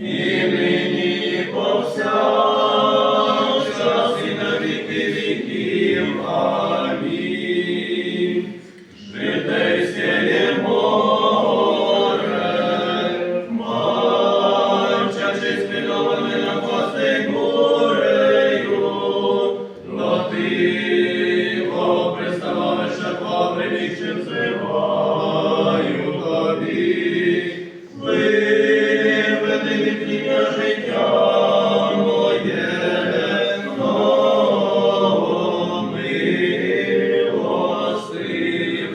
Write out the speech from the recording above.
і Святому Духові.